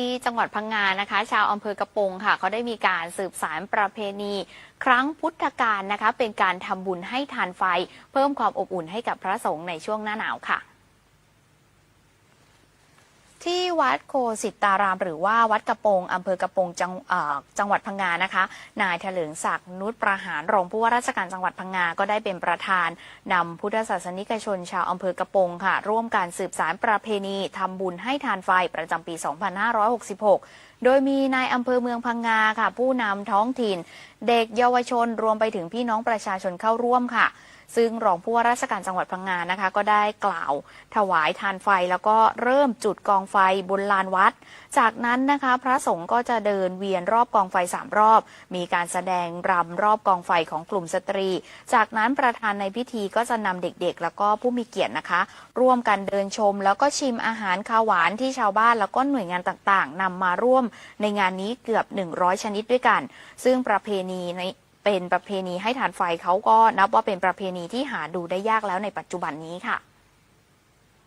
ที่จังหวัดพังงานะคะ ชาวอำเภอกระโปงค่ะ เขาได้มีการสืบสารประเพณี ครั้งพุทธกาลนะคะ เป็นการทำบุญให้ทานไฟ เพิ่มความอบอุ่นให้กับพระสงฆ์ในช่วงหน้าหนาวค่ะ ที่วัดโคสิตาราม หรือว่าวัดกระโปงอำเภอกระโปงจังจังหวัดพังงานะคะ นายถลิงศักดิ์นุชประหารรองผู้ว่าราชการจังหวัดพังงา ก็ได้เป็นประธานนำพุทธศาสนิกชนชาวอำเภอกระโปงค่ะ ร่วมการสืบสารประเพณีทำบุญให้ทานไฟประจำปี 2566 โดยมีนายอำเภอเมืองพังงาค่ะ ผู้นำท้องถิ่น เด็กเยาวชนรวมไปถึงพี่น้องประชาชนเข้าร่วมค่ะซึ่งรองผู้ว่าราชการจังหวัดพังงานะคะ ก็ได้กล่าวถวายทานไฟแล้วก็เริ่มจุดกองไฟบนลานวัด จากนั้นนะคะ พระสงฆ์ก็จะเดินเวียนรอบกองไฟสามรอบ มีการแสดงรำรอบกองไฟของกลุ่มสตรี จากนั้นประธานในพิธีก็จะนำเด็กๆ แล้วก็ผู้มีเกียรตินะคะ ร่วมกันเดินชม แล้วก็ชิมอาหารข้าวหวานที่ชาวบ้านแล้วก็หน่วยงานต่างๆนำมาร่วมในงานนี้เกือบ 100 ชนิดด้วยกัน ซึ่งประเพณีในเป็นประเพณีให้ทานไฟเขาก็นับว่าเป็นประเพณีที่หาดูได้ยากแล้วในปัจจุบันนี้ค่ะ